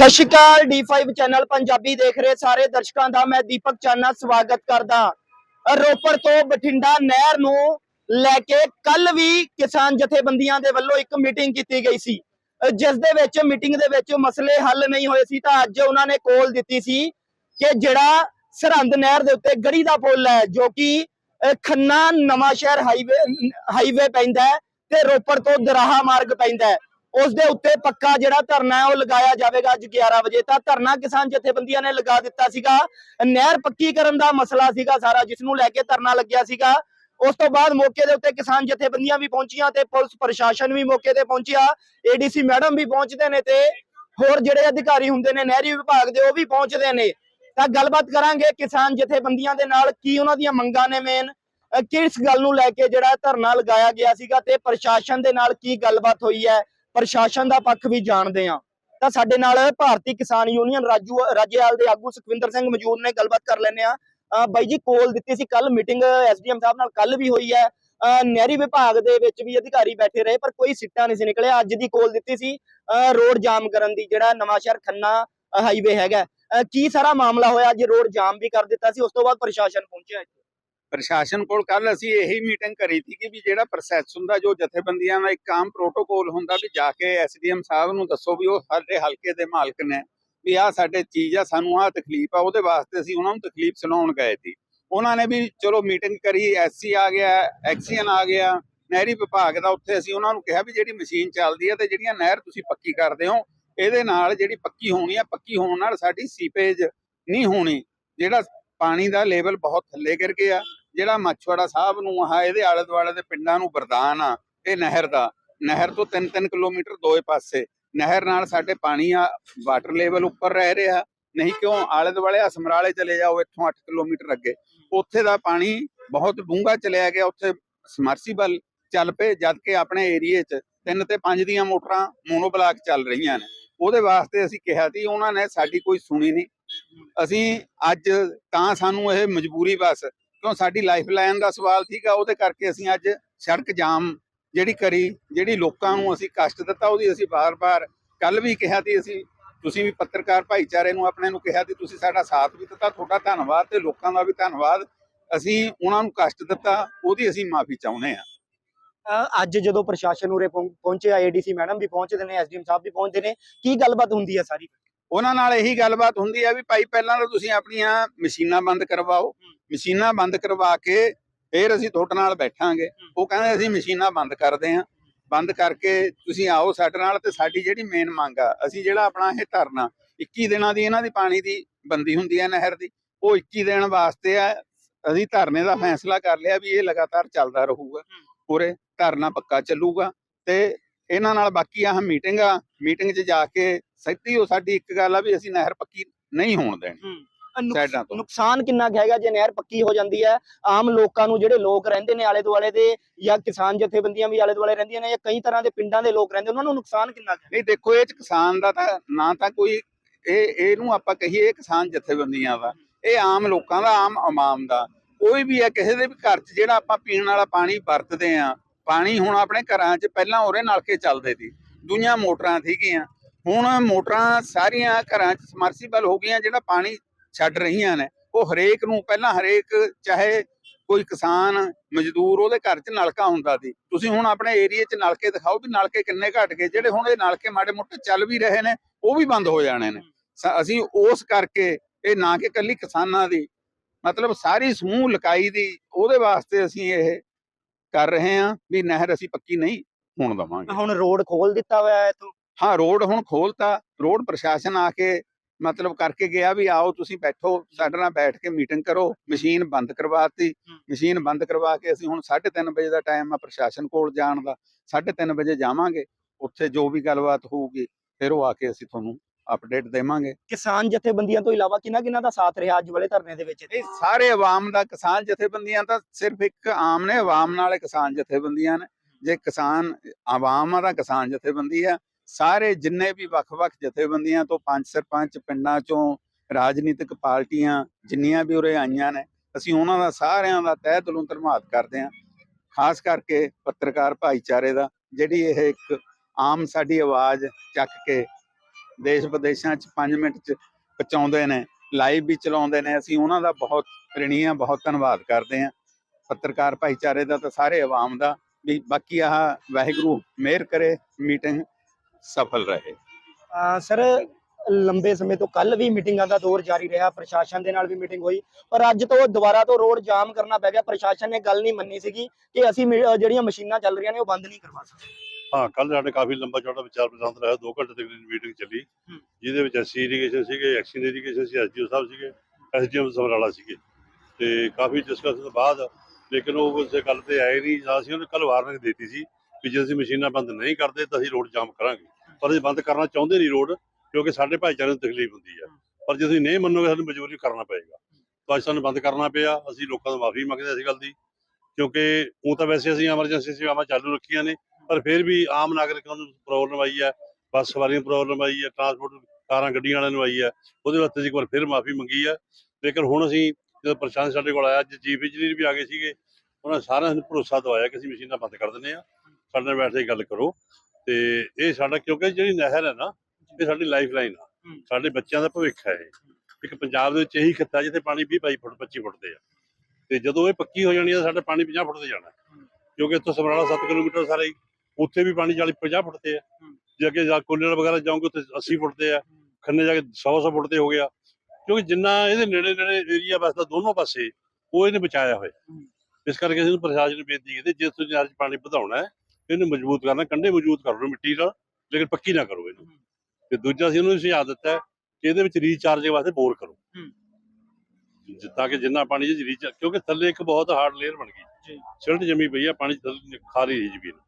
ਸਤਿ ਸ਼੍ਰੀ ਅਕਾਲ D5 ਚੈਨਲ ਪੰਜਾਬੀ ਦੇਖ ਰਹੇ ਸਾਰੇ ਦਰਸ਼ਕਾਂ ਦਾ, ਮੈਂ ਦੀਪਕ ਚਾਨਾ ਸਵਾਗਤ ਕਰਦਾ। ਰੋਪੜ ਤੋਂ ਬਠਿੰਡਾ ਨਹਿਰ ਨੂੰ ਲੈ ਕੇ ਕੱਲ ਵੀ ਕਿਸਾਨ ਜਥੇਬੰਦੀਆਂ ਦੇ ਵੱਲੋਂ ਇੱਕ ਮੀਟਿੰਗ ਕੀਤੀ ਗਈ ਸੀ। ਅਹ ਜਿਸ ਦੇ ਵਿੱਚ, ਮੀਟਿੰਗ ਦੇ ਵਿੱਚ ਮਸਲੇ ਹੱਲ ਨਹੀਂ ਹੋਏ ਸੀ, ਤਾਂ ਅੱਜ ਉਹਨਾਂ ਨੇ ਕੋਲ ਦਿੱਤੀ ਸੀ ਕਿ ਜਿਹੜਾ ਸਰਹੰਦ ਨਹਿਰ ਦੇ ਉੱਤੇ ਗੜੀ ਦਾ ਪੁਲ ਹੈ, ਜੋ ਕਿ ਖੰਨਾ ਨਵਾਂ ਸ਼ਹਿਰ ਹਾਈਵੇ ਹਾਈਵੇ ਪੈਂਦਾ ਤੇ ਰੋਪੜ ਤੋਂ ਦਰਾਹਾ ਮਾਰਗ ਪੈਂਦਾ ਹੈ। ਉਸ ਦੇ ਉੱਤੇ ਪੱਕਾ ਜਿਹੜਾ ਧਰਨਾ ਹੈ, ਉਹ ਲਗਾਇਆ ਜਾਵੇਗਾ ਅੱਜ 11 ਵਜੇ। ਤਾਂ ਧਰਨਾ ਕਿਸਾਨ ਜਥੇਬੰਦੀਆਂ ਨੇ ਲਗਾ ਦਿੱਤਾ ਸੀਗਾ। ਨਹਿਰ ਪੱਕੀ ਕਰਨ ਦਾ ਮਸਲਾ ਸੀਗਾ ਸਾਰਾ, ਜਿਸ ਨੂੰ ਲੈ ਕੇ ਧਰਨਾ ਲੱਗਿਆ ਸੀਗਾ। ਉਸ ਤੋਂ ਬਾਅਦ ਮੌਕੇ ਦੇ ਉੱਤੇ ਕਿਸਾਨ ਜਥੇਬੰਦੀਆਂ ਵੀ ਪਹੁੰਚੀਆਂ ਤੇ ਪੁਲਿਸ ਪ੍ਰਸ਼ਾਸਨ ਵੀ ਮੌਕੇ ਤੇ ਪਹੁੰਚਿਆ। ਏਡੀਸੀ ਮੈਡਮ ਵੀ ਪਹੁੰਚਦੇ ਨੇ ਤੇ ਹੋਰ ਜਿਹੜੇ ਅਧਿਕਾਰੀ ਹੁੰਦੇ ਨੇ ਨਹਿਰੀ ਵਿਭਾਗ ਦੇ, ਉਹ ਵੀ ਪਹੁੰਚਦੇ ਨੇ। ਤਾਂ ਗੱਲਬਾਤ ਕਰਾਂਗੇ ਕਿਸਾਨ ਜਥੇਬੰਦੀਆਂ ਦੇ ਨਾਲ, ਕੀ ਉਹਨਾਂ ਦੀਆਂ ਮੰਗਾਂ ਨੇ ਮੇਨ ਕਿਸ ਗੱਲ ਨੂੰ ਲੈ ਕੇ ਜਿਹੜਾ ਧਰਨਾ ਲਗਾਇਆ ਗਿਆ ਸੀਗਾ ਤੇ ਪ੍ਰਸ਼ਾਸਨ ਦੇ ਨਾਲ ਕੀ ਗੱਲਬਾਤ ਹੋਈ ਹੈ? ਪ੍ਰਸ਼ਾਸਨ ਦਾ ਪੱਖ ਵੀ ਜਾਣਦੇ ਆ ਤਾਂ ਸਾਡੇ ਨਾਲ ਭਾਰਤੀ ਕਿਸਾਨ ਯੂਨੀਅਨ ਰਾਜੂ, ਰਾਜੇਵਾਲ ਦੇ ਆਗੂ ਸੁਖਵਿੰਦਰ ਸਿੰਘ ਮੌਜੂਦ ਨੇ, ਗੱਲਬਾਤ ਕਰ ਲੈਂਦੇ ਆ ਬਾਈ ਜੀ, ਕੋਲ ਦਿੱਤੀ ਸੀ ਕੱਲ ਮੀਟਿੰਗ, ਐਸਡੀਐਮ ਸਾਹਿਬ ਨਾਲ ਕੱਲ ਵੀ ਹੋਈ ਹੈ। ਨਹਿਰੀ ਵਿਭਾਗ ਦੇ ਵਿੱਚ ਵੀ ਅਧਿਕਾਰੀ ਬੈਠੇ ਰਹੇ, ਪਰ ਕੋਈ ਸਿੱਟਾ ਨਹੀਂ ਸੀ ਨਿਕਲਿਆ। ਅੱਜ ਦੀ ਕੋਲ ਦਿੱਤੀ ਸੀ ਰੋਡ ਜਾਮ ਕਰਨ ਦੀ, ਜਿਹੜਾ ਨਵਾਂ ਸ਼ਹਿਰ ਖੰਨਾ ਹਾਈਵੇ ਹੈਗਾ। ਕੀ ਸਾਰਾ ਮਾਮਲਾ ਹੋਇਆ? ਅੱਜ ਰੋਡ ਜਾਮ ਵੀ ਕਰ ਦਿੱਤਾ ਸੀ, ਉਸ ਤੋਂ ਬਾਅਦ ਪ੍ਰਸ਼ਾਸਨ ਪਹੁੰਚਿਆ ਪ੍ਰਸ਼ਾਸਨ ਕੋਲ ਕੱਲ ਅਸੀਂ ਇਹੀ ਮੀਟਿੰਗ ਕਰੀ ਸੀ ਕਿ ਵੀ ਜਿਹੜਾ ਪ੍ਰੋਸੈਸ ਹੁੰਦਾ ਜੋ ਜਥੇਬੰਦੀਆਂ ਦਾ ਇੱਕ ਆਮ ਪ੍ਰੋਟੋਕੋਲ ਹੁੰਦਾ ਵੀ ਜਾ ਕੇ ਐਸਡੀਐਮ ਸਾਹਿਬ ਨੂੰ ਦੱਸੋ ਵੀ ਉਹ ਸਾਡੇ ਹਲਕੇ ਦੇ ਮਾਲਕ ਨੇ, ਵੀ ਆਹ ਸਾਡੇ ਚੀਜ਼ ਆ, ਸਾਨੂੰ ਆਹ ਤਕਲੀਫ ਆ, ਉਹਦੇ ਵਾਸਤੇ ਅਸੀਂ ਉਹਨਾਂ ਨੂੰ ਤਕਲੀਫ ਸੁਣਾਉਣ ਗਏ ਸੀ। ਉਹਨਾਂ ਨੇ ਵੀ ਚਲੋ ਮੀਟਿੰਗ ਕਰੀ ਐਸਸੀ ਆ ਗਿਆ ਐਕਸੀਅਨ ਆ ਗਿਆ, ਨਹਿਰੀ ਵਿਭਾਗ ਦਾ ਉੱਥੇ ਅਸੀਂ ਉਹਨਾਂ ਨੂੰ ਕਿਹਾ ਵੀ ਜਿਹੜੀ ਮਸ਼ੀਨ ਚੱਲਦੀ ਹੈ ਤੇ ਜਿਹੜੀਆਂ ਨਹਿਰ ਤੁਸੀਂ ਪੱਕੀ ਕਰਦੇ ਹੋ, ਇਹਦੇ ਨਾਲ ਜਿਹੜੀ ਪੱਕੀ ਹੋਣੀ ਆ, ਪੱਕੀ ਹੋਣ ਨਾਲ ਸਾਡੀ ਸੀਪੇਜ ਨਹੀਂ ਹੋਣੀ, ਜਿਹੜਾ ਪਾਣੀ ਦਾ ਲੈਵਲ ਬਹੁਤ ਥੱਲੇ ਗਿਰ ਗਿਆ। ਜਿਹੜਾ ਮੱਛਵਾੜਾ ਸਾਹਿਬ ਨੂੰ ਆ, ਇਹਦੇ ਆਲੇ ਦੁਆਲੇ ਦੇ ਪਿੰਡਾਂ ਨੂੰ ਵਰਦਾਨ ਆ, ਇਹ ਨਹਿਰ ਦਾ। ਨਹਿਰ ਤੋਂ 3-3 ਕਿਲੋਮੀਟਰ ਦੋਏ ਪਾਸੇ। ਨਹਿਰ ਨਾਲ ਸਾਡੇ ਪਾਣੀ ਆ ਵਾਟਰ ਲੈਵਲ ਉੱਪਰ ਰਹਿ ਰਿਹਾ। ਨਹੀਂ ਕਿਉਂ? ਆਲੇ ਦੁਆਲੇ ਆ ਚਲੇ ਜਾਓ, ਇੱਥੋਂ 8 ਕਿਲੋਮੀਟਰ ਅੱਗੇ। ਉੱਥੇ ਦਾ ਪਾਣੀ ਬਹੁਤ ਡੂੰਘਾ ਚਲਿਆ ਗਿਆ, ਉੱਥੇ ਸਮਰਸੀਬਲ ਚੱਲ ਪਏ ਜਦ ਕਿ ਆਪਣੇ ਏਰੀਏ 'ਚ ਤਿੰਨ ਤੇ ਪੰਜ ਦੀਆਂ ਮੋਟਰਾਂ ਮੋਨੋਬਲਾਕ ਚੱਲ ਰਹੀਆਂ ਨੇ। ਉਹਦੇ ਵਾਸਤੇ ਅਸੀਂ ਕਿਹਾ ਸੀ, ਉਹਨਾਂ ਨੇ ਸਾਡੀ ਕੋਈ ਸੁਣੀ ਨਹੀਂ। ਅਸੀਂ ਅੱਜ ਤਾਂ ਸਾਨੂੰ ਇਹ ਮਜਬੂਰੀ ਬਸ ਕਿਉਂ ਸਾਡੀ ਲਾਈਫ ਲਾਈਨ ਦਾ ਸਵਾਲ ਸੀਗਾ, ਉਹਦੇ ਕਰਕੇ ਅਸੀਂ ਅੱਜ ਸੜਕ ਜਾਮ ਜਿਹੜੀ ਕਰੀ, ਜਿਹੜੀ ਲੋਕਾਂ ਨੂੰ ਅਸੀਂ ਕਸ਼ਟ ਦਿੱਤਾ, ਉਹਦੀ ਅਸੀਂ ਬਾਰ-ਬਾਰ ਕੱਲ ਵੀ ਕਿਹਾ ਸੀ, ਅਸੀਂ ਤੁਸੀਂ ਵੀ ਪੱਤਰਕਾਰ ਭਾਈਚਾਰੇ ਨੂੰ ਆਪਣੇ ਨੂੰ ਕਿਹਾ ਸੀ, ਤੁਸੀਂ ਸਾਡਾ ਸਾਥ ਵੀ ਦਿੱਤਾ, ਤੁਹਾਡਾ ਧੰਨਵਾਦ ਤੇ ਲੋਕਾਂ ਦਾ ਵੀ ਧੰਨਵਾਦ। ਅਸੀਂ ਉਹਨਾਂ ਨੂੰ ਕਸ਼ਟ ਦਿੱਤਾ, ਉਹਦੀ ਅਸੀਂ ਮਾਫੀ ਚਾਹੁੰਦੇ ਹਾਂ। ਅੱਜ ਜਦੋਂ ਪ੍ਰਸ਼ਾਸਨ ਉਰੇ ਪਹੁੰਚਿਆ ਏਡੀਸੀ ਮੈਡਮ ਵੀ ਪਹੁੰਚਦੇ ਨੇ ਐਸਡੀਐਮ ਸਾਹਿਬ ਵੀ ਪਹੁੰਚਦੇ ਨੇ, ਕੀ ਗੱਲਬਾਤ ਹੁੰਦੀ ਹੈ ਸਾਰੀ? ਉਹਨਾਂ ਨਾਲ ਇਹੀ ਗੱਲਬਾਤ ਹੁੰਦੀ ਆ ਵੀ ਭਾਈ ਪਹਿਲਾਂ ਤਾਂ ਤੁਸੀਂ ਆਪਣੀਆਂ ਮਸ਼ੀਨਾਂ ਬੰਦ ਕਰਵਾਓ। ਮਸ਼ੀਨਾਂ ਬੰਦ ਕਰਵਾ ਕੇ ਫਿਰ ਅਸੀਂ ਤੁਹਾਡੇ ਨਾਲ ਬੈਠਾਂਗੇ। ਉਹ ਕਹਿੰਦੇ ਅਸੀਂ ਮਸ਼ੀਨਾਂ ਬੰਦ ਕਰਦੇ ਹਾਂ। ਬੰਦ ਕਰਕੇ ਤੁਸੀਂ ਆਓ ਸਾਡੇ ਨਾਲ ਤੇ ਸਾਡੀ ਜਿਹੜੀ ਮੇਨ ਮੰਗ ਆ ਅਸੀਂ ਜਿਹੜਾ ਆਪਣਾ ਇਹ ਧਰਨਾ 21 ਦਿਨਾਂ ਦੀ ਇਹਨਾਂ ਦੀ ਪਾਣੀ ਦੀ ਬੰਦੀ ਹੁੰਦੀ ਹੈ ਨਹਿਰ ਦੀ ਉਹ 21 ਦਿਨ ਵਾਸਤੇ ਆ। ਅਸੀਂ ਧਰਨੇ ਦਾ ਫੈਸਲਾ ਕਰ ਲਿਆ ਵੀ ਇਹ ਲਗਾਤਾਰ ਚੱਲਦਾ ਰਹੂਗਾ। ਪੂਰੇ ਧਰਨਾ ਪੱਕਾ ਚੱਲੂਗਾ ਤੇ ਇਹਨਾਂ ਨਾਲ ਬਾਕੀ ਆਹ ਮੀਟਿੰਗ ਆ ਮੀਟਿੰਗ 'ਚ ਜਾ ਕੇ ਸੱਚੀ ਉਹ ਸਾਡੀ ਇੱਕ ਗੱਲ ਆ ਵੀ ਅਸੀਂ ਨਹਿਰ ਪੱਕੀ ਨਹੀਂ ਹੋਣ ਦੇਣੀ। ਸਾਈਡਾਂ ਤੋਂ। ਨੁਕਸਾਨ ਕਿੰਨਾ ਹੈਗਾ ਜੇ ਨਹਿਰ ਪੱਕੀ ਹੋ ਜਾਂਦੀ ਹੈ? ਆਮ ਲੋਕਾਂ ਨੂੰ ਜਿਹੜੇ ਲੋਕ ਰਹਿੰਦੇ ਨੇ ਆਲੇ ਦੁਆਲੇ ਦੇ ਜਾਂ ਕਿਸਾਨ ਜਥੇਬੰਦੀਆਂ ਵੀ ਆਲੇ ਦੁਆਲੇ ਰਹਿੰਦੀਆਂ ਨੇ ਜਾਂ ਕਈ ਤਰ੍ਹਾਂ ਦੇ ਪਿੰਡਾਂ ਦੇ ਲੋਕ ਰਹਿੰਦੇ ਉਹਨਾਂ ਨੂੰ ਨੁਕਸਾਨ ਕਿੰਨਾ ਹੈ? ਨਹੀਂ ਦੇਖੋ ਇਹ 'ਚ ਕਿਸਾਨ ਦਾ ਤਾਂ ਨਾ ਤਾਂ ਕੋਈ ਇਹ ਇਹਨੂੰ ਆਪਾਂ ਕਹੀਏ ਇਹ ਕਿਸਾਨ ਜਥੇਬੰਦੀਆਂ ਦਾ। ਇਹ ਆਮ ਲੋਕਾਂ ਦਾ ਆਮ ਆਵਾਮ ਦਾ। ਕੋਈ ਵੀ ਹੈ ਕਿਸੇ ਦੇ ਵੀ ਘਰ 'ਚ ਜਿਹੜਾ ਆਪਾਂ ਪੀਣ ਵਾਲਾ ਪਾਣੀ ਵਰਤਦੇ ਆ ਪਾਣੀ ਹੁਣ ਆਪਣੇ ਘਰਾਂ 'ਚ ਪਹਿਲਾਂ ਉਹਰੇ ਨਲਕੇ ਚੱਲਦੇ ਸੀ। ਦੁਨੀਆਂ ਮੋਟਰਾਂ ਸੀਗੀਆਂ। ਹੁਣ ਮੋਟਰਾਂ ਸਾਰੀਆਂ ਘਰਾਂ 'ਚ ਸਮਰਸੀਬਲ ਹੋ ਗਈਆਂ, ਜਿਹੜਾ ਪਾਣੀ ਛੱਡ ਰਹੀਆਂ ਨੇ। ਉਹ ਹਰੇਕ ਨੂੰ ਪਹਿਲਾਂ ਹਰੇਕ ਚਾਹੇ ਕੋਈ ਕਿਸਾਨ, ਮਜ਼ਦੂਰ, ਉਹਦੇ ਘਰ 'ਚ ਨਲਕਾ ਹੁੰਦਾ ਸੀ। ਤੁਸੀਂ ਹੁਣ ਆਪਣੇ ਏਰੀਆ 'ਚ ਨਲਕੇ ਦਿਖਾਓ ਵੀ ਨਲਕੇ ਕਿੰਨੇ ਘਟ ਗਏ। ਜਿਹੜੇ ਹੁਣ ਇਹ ਨਲਕੇ ਮਾੜੇ ਮੋਟੇ ਚੱਲ ਵੀ ਰਹੇ ਨੇ, ਉਹ ਵੀ ਬੰਦ ਹੋ ਜਾਣੇ ਨੇ। ਅਸੀਂ ਉਸ ਕਰਕੇ ਇਹ ਨਾ ਕਿ ਕੱਲੀ ਕਿਸਾਨਾਂ ਦੀ, ਮਤਲਬ ਸਾਰੀ ਸਮੂਹ ਲਕਾਈ ਦੀ, ਉਹਦੇ ਵਾਸਤੇ ਅਸੀਂ ਇਹ ਕਰ ਰਹੇ ਹਾਂ ਵੀ ਨਹਿਰ ਅਸੀਂ ਪੱਕੀ ਨਹੀਂ ਹੋਣ ਦਵਾਂਗੇ। ਹੁਣ ਰੋਡ ਖੋਲ ਦਿੱਤਾ ਹੋਇਆ ਹੈ ਇੱਥੋਂ? ਹਾਂ ਰੋਡ ਹੁਣ ਖੋਲਤਾ ਰੋਡ ਪ੍ਰਸ਼ਾਸਨ ਆ ਕੇ ਮਤਲਬ ਕਰਕੇ ਗਿਆ ਵੀ ਆਓ ਤੁਸੀਂ ਬੈਠੋ ਸਾਡੇ ਨਾਲ ਬੈਠ ਕੇ ਮੀਟਿੰਗ ਕਰੋ। ਮਸ਼ੀਨ ਬੰਦ ਕਰਵਾਤੀ ਮਸ਼ੀਨ ਬੰਦ ਕਰਵਾ ਕੇ ਅਸੀਂ ਹੁਣ 3:30 ਵਜੇ ਦਾ ਟਾਈਮ ਆ ਪ੍ਰਸ਼ਾਸਨ ਕੋਲ ਜਾਣ ਦਾ। 3:30 ਵਜੇ ਜਾਵਾਂਗੇ। ਉੱਥੇ ਜੋ ਵੀ ਗੱਲਬਾਤ ਹੋਊਗੀ ਫਿਰ ਉਹ ਆ ਕੇ ਅਸੀਂ ਤੁਹਾਨੂੰ ਅਪਡੇਟ ਦੇਵਾਂਗੇ। ਕਿਸਾਨ ਜਥੇਬੰਦੀਆਂ ਤੋਂ ਇਲਾਵਾ ਕਿਹਨਾਂ ਕਿਹਨਾਂ ਦਾ ਸਾਥ ਰਿਹਾ ਅੱਜ ਵਾਲੇ ਧਰਨੇ ਦੇ ਵਿੱਚ? ਇਹ ਸਾਰੇ ਆਵਾਮ ਦਾ ਕਿਸਾਨ ਜਥੇਬੰਦੀਆਂ ਤਾਂ ਸਿਰਫ ਇੱਕ ਆਮ ਨੇ ਆਵਾਮ ਨਾਲੇ ਕਿਸਾਨ ਜਥੇਬੰਦੀਆਂ ਨੇ। ਜੇ ਕਿਸਾਨ ਆਵਾਮ ਦਾ ਕਿਸਾਨ ਜਥੇਬੰਦੀ ਆ। ਸਾਰੇ ਜਿੰਨੇ ਵੀ ਵੱਖ-ਵੱਖ ਜਥੇਬੰਦੀਆਂ ਤੋਂ ਪੰਜ ਸਰਪੰਚ ਪਿੰਡਾਂ ਚੋਂ ਰਾਜਨੀਤਿਕ ਪਾਰਟੀਆਂ ਜਿੰਨੀਆਂ ਵੀ ਉਰੇ ਆਈਆਂ ਨੇ ਅਸੀਂ ਉਹਨਾਂ ਦਾ ਸਾਰਿਆਂ ਦਾ ਤਹਿ ਦਿਲੋਂ ਧੰਨਵਾਦ ਕਰਦੇ ਹਾਂ। ਖਾਸ ਕਰਕੇ ਪੱਤਰਕਾਰ ਭਾਈਚਾਰੇ ਦਾ ਜਿਹੜੀ ਇਹ ਇੱਕ ਆਮ ਸਾਡੀ ਆਵਾਜ਼ ਚੱਕ ਕੇ ਦੇਸ਼ ਵਿਦੇਸ਼ਾਂ 'ਚ 5 ਮਿੰਟ 'ਚ ਪਹੁੰਚਾਉਂਦੇ ਨੇ ਲਾਈਵ ਵੀ ਚਲਾਉਂਦੇ ਨੇ। ਅਸੀਂ ਉਹਨਾਂ ਦਾ ਬਹੁਤ ਰਿਣੀ ਹਾਂ, ਬਹੁਤ ਧੰਨਵਾਦ ਕਰਦੇ ਹਾਂ। ਪੱਤਰਕਾਰ ਭਾਈਚਾਰੇ ਦਾ ਤਾਂ ਸਾਰੇ ਆਵਾਮ ਦਾ ਵੀ ਬਾਕੀ ਆਹ ਵਾਹਿਗੁਰੂ ਮਿਹਰ ਕਰੇ ਮੀਟਿੰਗ ਸਫਲ ਰਹੇ। ਸਰ, ਲੰਬੇ ਸਮੇਂ ਤੋਂ ਕੱਲ ਵੀ ਮੀਟਿੰਗਾਂ ਦਾ ਦੌਰ ਜਾਰੀ ਰਿਹਾ, ਪ੍ਰਸ਼ਾਸਨ ਦੇ ਨਾਲ ਵੀ ਮੀਟਿੰਗ ਹੋਈ। ਪਰ ਅੱਜ ਤੋਂ ਦੁਬਾਰਾ ਤੋਂ ਰੋਡ ਜਾਮ ਕਰਨਾ ਪੈ ਗਿਆ। ਪ੍ਰਸ਼ਾਸਨ ਨੇ ਗੱਲ ਨਹੀਂ ਮੰਨੀ ਸੀਗੀ ਕਿ ਅਸੀਂ ਜਿਹੜੀਆਂ ਮਸ਼ੀਨਾਂ ਚੱਲ ਰਹੀਆਂ ਨੇ ਉਹ ਬੰਦ ਨਹੀਂ ਕਰਵਾ ਸਕਦੇ। ਹਾਂ ਕੱਲ ਸਾਡੇ ਕਾਫੀ ਲੰਬਾ ਚੌੜਾ ਵਿਚਾਰ ਪ੍ਰਸੰਤ ਰਿਹਾ 2 ਘੰਟੇ ਤੱਕ ਦੀ ਮੀਟਿੰਗ ਚੱਲੀ। ਜਿਹਦੇ ਵਿੱਚ ਐਸਸੀ ਇਰੀਗੇਸ਼ਨ ਸੀਗੇ ਐਕਸ਼ਨ ਇਰੀਗੇਸ਼ਨ ਸੀ ਐਸਡੀਓ ਸਾਹਿਬ ਸੀਗੇ ਐਸਡੀਐਮ ਸਮਰਾਲਾ ਸੀਗੇ। ਤੇ ਕਾਫੀ ਡਿਸਕਸ਼ਨ ਤੋਂ ਬਾਅਦ ਲੇਕਿਨ ਉਹ ਉਸੇ ਗੱਲ ਤੇ ਆਏ ਨਹੀਂ ਜਾਂ ਅਸੀਂ ਉਹਨੇ ਕੱਲ ਵਾਰਨਿੰਗ ਦਿੱਤੀ ਸੀ ਕਿ ਜੇ ਅਸੀਂ ਮਸ਼ੀਨਾਂ ਬੰਦ ਨਹੀਂ ਕਰਦੇ ਤਾਂ ਅਸੀਂ ਰੋਡ ਜਾਮ ਕਰਾਂਗੇ। ਪਰ ਅਸੀਂ ਬੰਦ ਕਰਨਾ ਚਾਹੁੰਦੇ ਨਹੀਂ ਰੋਡ ਕਿਉਂਕਿ ਸਾਡੇ ਭਾਈਚਾਰੇ ਨੂੰ ਤਕਲੀਫ ਹੁੰਦੀ ਹੈ ਪਰ ਜੇ ਤੁਸੀਂ ਨਹੀਂ ਮੰਨੋਗੇ ਸਾਨੂੰ ਮਜਬੂਰੀ ਕਰਨਾ ਪਏਗਾ। ਤਾਂ ਅੱਜ ਸਾਨੂੰ ਬੰਦ ਕਰਨਾ ਪਿਆ ਅਸੀਂ ਲੋਕਾਂ ਤੋਂ ਮਾਫੀ ਮੰਗਦੇ ਇਸ ਗੱਲ ਦੀ। ਕਿਉਂਕਿ ਉਹ ਤਾਂ ਵੈਸੇ ਅਸੀਂ ਐਮਰਜੈਂਸੀ ਸੇਵਾਵਾਂ ਚਾਲੂ ਰੱਖੀਆਂ ਨੇ ਪਰ ਫਿਰ ਵੀ ਆਮ ਨਾਗਰਿਕਾਂ ਨੂੰ ਪ੍ਰੋਬਲਮ ਆਈ ਹੈ ਬੱਸ ਸਵਾਰੀਆਂ ਪ੍ਰੋਬਲਮ ਆਈ ਹੈ ਟਰਾਂਸਪੋਰਟ ਕਾਰਾਂ ਗੱਡੀਆਂ ਵਾਲਿਆਂ ਨੂੰ ਆਈ ਹੈ ਉਹਦੇ ਵਾਸਤੇ ਅਸੀਂ ਇੱਕ ਵਾਰ ਫਿਰ ਮਾਫੀ ਮੰਗੀ ਹੈ। ਲੇਕਿਨ ਹੁਣ ਅਸੀਂ ਜਦੋਂ ਪ੍ਰਸ਼ਾਸਨ ਸਾਡੇ ਕੋਲ ਆਇਆ ਚੀਫ ਇੰਜੀਨੀਅਰ ਵੀ ਆ ਗਏ ਸੀਗੇ ਉਹਨਾਂ ਸਾਰਿਆਂ ਨੂੰ ਭਰੋਸਾ ਦਵਾਇਆ ਕਿ ਅਸੀਂ ਮਸ਼ੀਨਾਂ ਬੰਦ ਕਰ ਦਿੰਦੇ ਆ ਸਾਡੇ ਨਾਲ ਬੈਠ ਕੇ ਗੱਲ ਕਰੋ। ਤੇ ਇਹ ਸਾਡਾ ਕਿਉਂਕਿ ਜਿਹੜੀ ਨਹਿਰ ਹੈ ਨਾ ਇਹ ਸਾਡੀ ਲਾਈਫ ਲਾਈਨ ਆ। ਸਾਡੇ ਬੱਚਿਆਂ ਦਾ ਭਵਿੱਖ ਹੈ ਇੱਕ ਪੰਜਾਬ ਦੇ ਵਿੱਚ ਇਹੀ ਖਿੱਤਾ ਜਿੱਥੇ ਪਾਣੀ 20 22 ਫੁੱਟ 25 ਫੁੱਟ ਦੇ ਆ। ਤੇ ਜਦੋਂ ਇਹ ਪੱਕੀ ਹੋ ਜਾਣੀ ਹੈ ਸਾਡਾ ਪਾਣੀ 50 ਫੁੱਟ ਤੇ ਜਾਣਾ ਕਿਉਂਕਿ ਇੱਥੋਂ ਸਮਰਾਲਾ 7 ਕਿਲੋਮੀਟਰ ਸਾਰੇ ਉੱਥੇ ਵੀ ਪਾਣੀ 40 50 ਫੁੱਟ ਤੇ ਆ ਹੂੰ। ਜੇ ਅੱਗੇ ਜਾ ਕੋਲੇਰ ਵਗੈਰਾ ਜਾਓਗੇ ਉੱਥੇ 80 ਫੁੱਟ ਤੇ ਆ ਖੰਨੇ ਜਾ ਕੇ 100 100 ਫੁੱਟ ਤੇ ਹੋ ਗਿਆ ਕਿਉਂਕਿ ਜਿੰਨਾ ਇਹਦੇ ਨੇੜੇ ਨੇੜੇ ਏਰੀਆ ਵਸਦਾ ਦੋਨੋਂ ਪਾਸੇ ਉਹ ਇਹਨੇ ਬਚਾਇਆ ਹੋਇਆ ਹੂੰ। ਇਸ ਕਰਕੇ ਅਸੀਂ ਪ੍ਰਸ਼ਾਸਨ ਨੂੰ ਬੇਨਤੀ ਕੀਤੀ ਜੇ ਤੁਸੀਂ ਨਹਿਰ 'ਚ ਪਾਣੀ ਵਧਾਉਣਾ ਹੈ ਇਹਨੂੰ ਮਜ਼ਬੂਤ ਕਰਨਾ ਕੰਢੇ ਮਜ਼ਬੂਤ ਕਰ ਮਿੱਟੀ ਨਾਲ ਲੇਕਿਨ ਪੱਕੀ ਨਾ ਕਰੋ ਇਹਨੂੰ ਹੂੰ। ਤੇ ਦੂਜਾ ਅਸੀਂ ਉਹਨੂੰ ਸੁਝਾਅ ਦਿੱਤਾ ਹੈ ਕਿ ਇਹਦੇ ਵਿੱਚ ਰੀਚਾਰਜ ਵਾਸਤੇ ਬੋਰ ਕਰੋ ਹੂੰ। ਜਿ- ਤਾਂ ਕਿ ਜਿੰਨਾ ਪਾਣੀ 'ਚ ਰੀਚਾਰਜ ਕਿਉਂਕਿ ਥੱਲੇ ਇੱਕ ਬਹੁਤ ਹਾਰਡ ਲੇਅਰ ਬਣ ਗਈ ਜੀ। ਸਿਲਟ ਜੰਮੀ ਪਈ ਆ ਪਾਣੀ ਥੱਲੇ ਖਾ ਰਹੀ ਹੈ ਜ਼ਮੀਨ